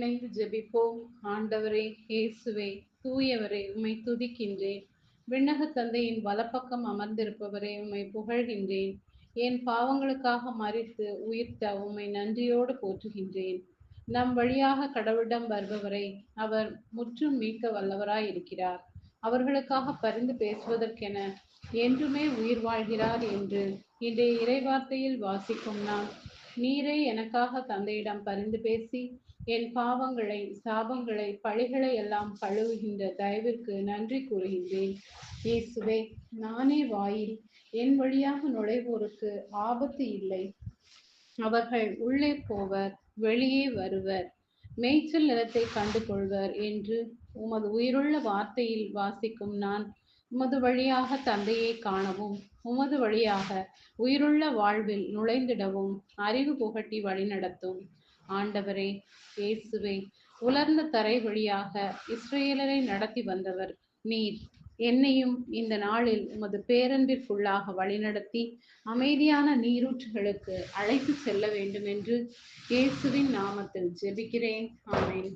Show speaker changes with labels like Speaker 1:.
Speaker 1: இணைந்து ஜெபிப்போம். ஆண்டவரே இயேசுவே தூயவரே உம்மை துதிக்கின்றேன். விண்ணக தந்தையின் வலப்பக்கம் அமர்ந்திருப்பவரே உம்மை புகழ்கின்றேன். என் பாவங்களுக்காக மறித்து உயிர்த்த உம்மை நன்றியோடு போற்றுகின்றேன். நம் வழியாக கடவுளிடம் வருபவரை அவர் முற்றும் மீட்க வல்லவராய் இருக்கிறார் அவர்களுக்காக பரிந்து பேசுவதற்கென என்றுமே உயிர் வாழ்கிறார் என்று இன்றைய இறைவார்த்தையில் வாசிக்கும் நான் நீரே எனக்காக தந்தையிடம் பரிந்து பேசி என் பாவங்களை சாபங்களை பழிகளை எல்லாம் கழுவுகின்ற தயவிற்கு நன்றி கூறுகின்றேன். இயேசுவே நானே வாயில் என் வழியாக நுழைவோருக்கு ஆபத்து இல்லை. அவர்கள் உள்ளே போவர் வெளியே வருவர். மேய்ச்சல் நிலத்தை கண்டு கொள்வர் என்று உமது உயிருள்ள வார்த்தையில் வாசிக்கும் நான் உமது வழியாக தந்தையை காணவும் உமது வழியாக உயிருள்ள வாழ்வில் நுழைந்திடவும் அறிவு புகட்டி வழிநடத்தும். ஆண்டவரே இயேசுவே உலர்ந்த தரை வழியாக இஸ்ரேலரை நடத்தி வந்தவர் நீர். என்னையும் இந்த நாளில் உமது பேரன்பிற்குள்ளாக வழிநடத்தி அமைதியான நீரூற்றுகளுக்கு அழைத்து செல்ல வேண்டும் என்று இயேசுவின் நாமத்தில் ஜெபிக்கிறேன். ஆமேன்.